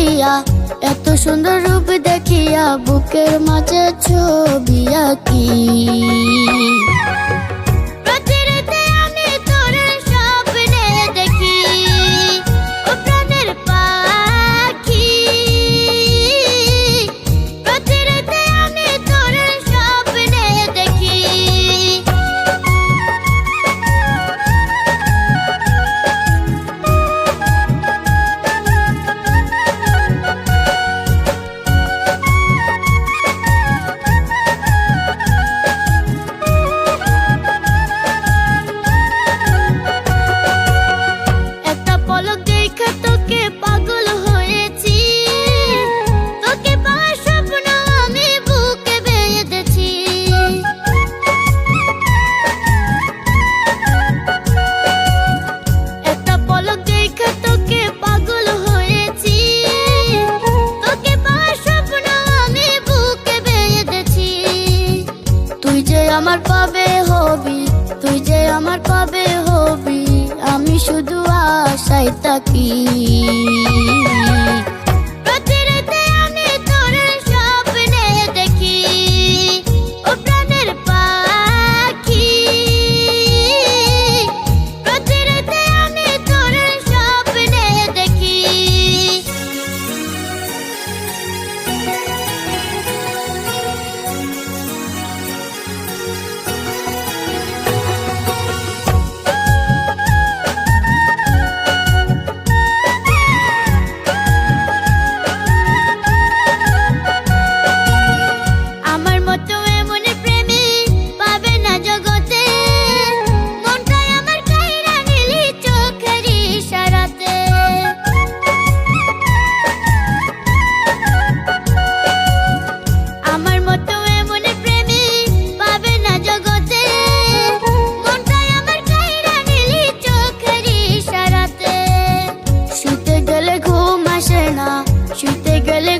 দিয়া এত সুন্দর রূপ দেখিয়া বুকের মাঝে ছবি আঁকি। আমার কবে হবি? তুই যে আমার কবে হবি? আমি শুধু আশাই থাকি।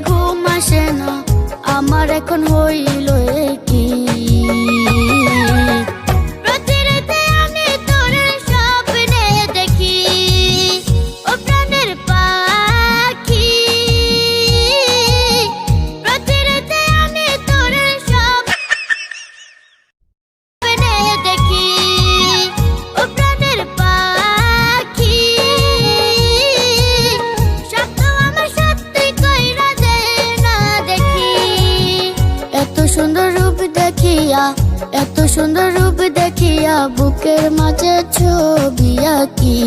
ঘুম আসে না। আমার এখন হইল কি সুন্দর রূপ দেখিয়া এত সুন্দর রূপ দেখিয়া বুকের মাঝে ছবি আঁকি।